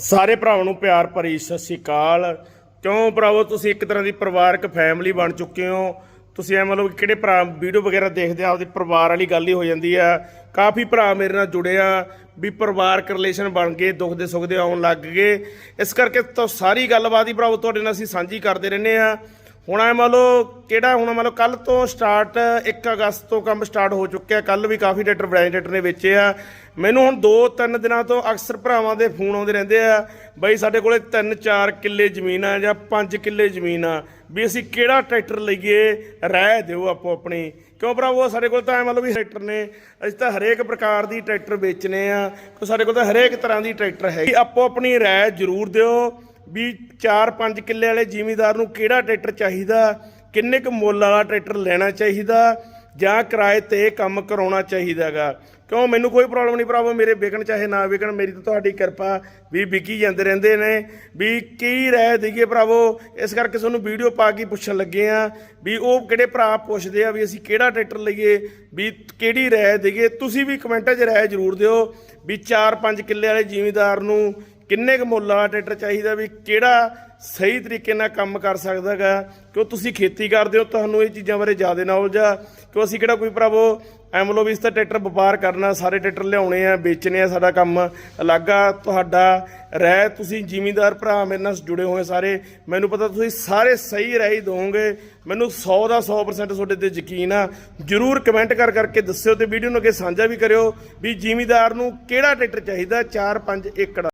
ਸਾਰੇ ਭਰਾਵਾਂ ਨੂੰ ਪਿਆਰ ਭਰੀ ਸਤਿ ਸ਼੍ਰੀ ਅਕਾਲ। ਕਿਉਂ ਭਰਾਵੋ, ਤੁਸੀਂ ਇੱਕ ਤਰ੍ਹਾਂ ਦੀ ਪਰਿਵਾਰਕ ਫੈਮਿਲੀ ਬਣ ਚੁੱਕੇ ਹੋ। ਤੁਸੀਂ ਐ ਮਤਲਬ ਕਿਹੜੇ ਭਰਾ ਵੀਡੀਓ ਵਗੈਰਾ ਦੇਖਦੇ ਆ, ਆਪਦੇ ਪਰਿਵਾਰ ਵਾਲੀ ਗੱਲ ਹੀ ਹੋ ਜਾਂਦੀ ਆ। ਕਾਫੀ ਭਰਾ ਮੇਰੇ ਨਾਲ ਜੁੜੇ ਆ, ਵੀ ਪਰਿਵਾਰਕ ਰਿਲੇਸ਼ਨ ਬਣ ਗਏ, ਦੁੱਖ ਦੇ ਸੁੱਖ ਦੇ ਆਉਣ ਲੱਗ ਗਏ। ਇਸ ਕਰਕੇ ਤਾਂ ਸਾਰੀ ਗੱਲਬਾਤ ਹੀ ਭਰਾਵੋ, ਤੁਹਾਡੇ ਨਾਲ ਅਸੀਂ ਸਾਂਝੀ ਕਰਦੇ ਰਹਿੰਦੇ ਆ। ਹੁਣ ਐ ਮੰਨ ਲਓ ਕਿਹੜਾ, ਹੁਣ ਮੰਨ ਲਓ ਕੱਲ ਤੋਂ ਸਟਾਰਟ 1 ਅਗਸਤ ਤੋਂ ਕੰਮ ਸਟਾਰਟ ਹੋ ਚੁੱਕਿਆ ਕੱਲ ਵੀ ਕਾਫੀ ਟਰੈਕਟਰ ਬ੍ਰਾਂਡ ਟਰੈਕਟਰ ਨੇ ਵੇਚੇ ਆ। ਮੈਨੂੰ ਹੁਣ 2-3 ਦਿਨਾਂ ਤੋਂ ਅਕਸਰ ਭਰਾਵਾਂ ਦੇ ਫੋਨ ਆਉਂਦੇ ਰਹਿੰਦੇ ਆ, ਬਈ ਸਾਡੇ ਕੋਲੇ 3-4 ਕਿੱਲੇ ਜ਼ਮੀਨ ਆ ਜਾਂ 5 ਕਿੱਲੇ ਜ਼ਮੀਨ ਆ, ਵੀ ਅਸੀਂ ਕਿਹੜਾ ਟਰੈਕਟਰ ਲਈਏ, ਰਾਏ ਦਿਓ ਆਪੋ ਆਪਣੀ। ਕਿਉਂ ਭਰਾਵੋ, ਸਾਡੇ ਕੋਲ ਤਾਂ ਐ ਮੰਨ ਲਓ ਵੀ ਟਰੈਕਟਰ ਨੇ, ਅਸੀਂ ਤਾਂ ਹਰੇਕ ਪ੍ਰਕਾਰ ਦੀ ਟਰੈਕਟਰ ਵੇਚਨੇ ਆ ਕਿਉਂ ਸਾਡੇ ਕੋਲ ਤਾਂ ਹਰੇਕ ਤਰ੍ਹਾਂ ਦੀ ਟਰੈਕਟਰ ਹੈ ਆਪੋ ਆਪਣੀ ਰਾਏ ਜ਼ਰੂਰ ਦਿਓ। ਵੀ 4-5 ਕਿੱਲੇ ਵਾਲੇ ਜ਼ਿਮੀਂਦਾਰ ਨੂੰ ਕਿਹੜਾ ਟਰੈਕਟਰ ਚਾਹੀਦਾ? ਕਿੰਨੇ ਕੁ ਮੁੱਲ ਵਾਲਾ ਟਰੈਕਟਰ ਲੈਣਾ ਚਾਹੀਦਾ? ਜਾਂ ਕਿਰਾਏ ਤੇ ਕੰਮ ਕਰਾਉਣਾ ਚਾਹੀਦਾਗਾ ਕਿਉਂ? ਮੈਨੂੰ ਕੋਈ ਪ੍ਰੋਬਲਮ ਨਹੀਂ ਭਰਾਵੋ, ਮੇਰੇ ਵਿਕਣ ਚਾਹੇ ਨਾ ਵਿਕਣ, ਮੇਰੀ ਤਾਂ ਤੁਹਾਡੀ ਕਿਰਪਾ ਵੀ ਵਿਕੀ ਜਾਂਦੇ ਰਹਿੰਦੇ ਨੇ। ਵੀ ਕੀ ਰਾਏ ਦੇਈਏ ਭਰਾਵੋ? ਇਸ ਕਰਕੇ ਤੁਹਾਨੂੰ ਵੀਡੀਓ ਪਾ ਕੇ ਪੁੱਛਣ ਲੱਗੇ ਆ ਵੀ ਉਹ ਕਿਹੜੇ ਭਰਾ ਪੁੱਛਦੇ ਆ ਵੀ ਅਸੀਂ ਕਿਹੜਾ ਟਰੈਕਟਰ ਲਈਏ? ਵੀ ਕਿਹੜੀ ਰਹਿ ਦੇਈਏ? ਤੁਸੀਂ ਵੀ ਕਮੈਂਟਾਂ 'ਚ ਰਹਿ ਜ਼ਰੂਰ ਦਿਓ ਵੀ 4-5 ਕਿੱਲੇ ਵਾਲੇ ਜ਼ਿਮੀਂਦਾਰ ਨੂੰ ਕਿੰਨੇ ਕੁ ਮੁੱਲ ਵਾਲਾ ਟਰੈਕਟਰ ਚਾਹੀਦਾ ਵੀ ਕਿਹੜਾ ਸਹੀ ਤਰੀਕੇ ਨਾਲ ਕੰਮ ਕਰ ਸਕਦਾਗਾ ਕਿਉਂ ਤੁਸੀਂ ਖੇਤੀ ਕਰਦੇ ਹੋ, ਤੁਹਾਨੂੰ ਇਹ ਚੀਜ਼ਾਂ ਬਾਰੇ ਜ਼ਿਆਦਾ ਨੌਲੇਜ ਆ। ਕਿਉਂ ਅਸੀਂ ਕਿਹੜਾ ਕੋਈ ਭਰਾਵੋ, ਐਮਲੋ ਵੀ ਇਸ ਤਾਂ ਟਰੈਕਟਰ ਵਪਾਰ ਕਰਨਾ, ਸਾਰੇ ਟਰੈਕਟਰ ਲਿਆਉਣੇ ਆ, ਵੇਚਣੇ ਆ ਸਾਡਾ ਕੰਮ। ਅਲੱਗ ਆ ਤੁਹਾਡਾ ਰਹਿ ਤੁਸੀਂ ਜ਼ਿਮੀਂਦਾਰ ਭਰਾ, ਮੇਰੇ ਨਾਲ ਜੁੜੇ ਹੋਏ ਸਾਰੇ। ਮੈਨੂੰ ਪਤਾ ਤੁਸੀਂ ਸਾਰੇ ਸਹੀ ਰਾਏ ਹੀ ਦੋਗੇ ਮੈਨੂੰ 100 ਦਾ 100% ਤੁਹਾਡੇ ਤੇ ਯਕੀਨ ਆ। ਜਰੂਰ ਕਮੈਂਟ ਕਰ ਕਰਕੇ ਦੱਸਿਓ ਤੇ ਵੀਡੀਓ ਨੂੰ ਅੱਗੇ ਸਾਂਝਾ ਵੀ ਕਰਿਓ ਵੀ ਜ਼ਿਮੀਂਦਾਰ ਨੂੰ ਕਿਹੜਾ ਟਰੈਕਟਰ ਚਾਹੀਦਾ 4 5 ਏਕੜ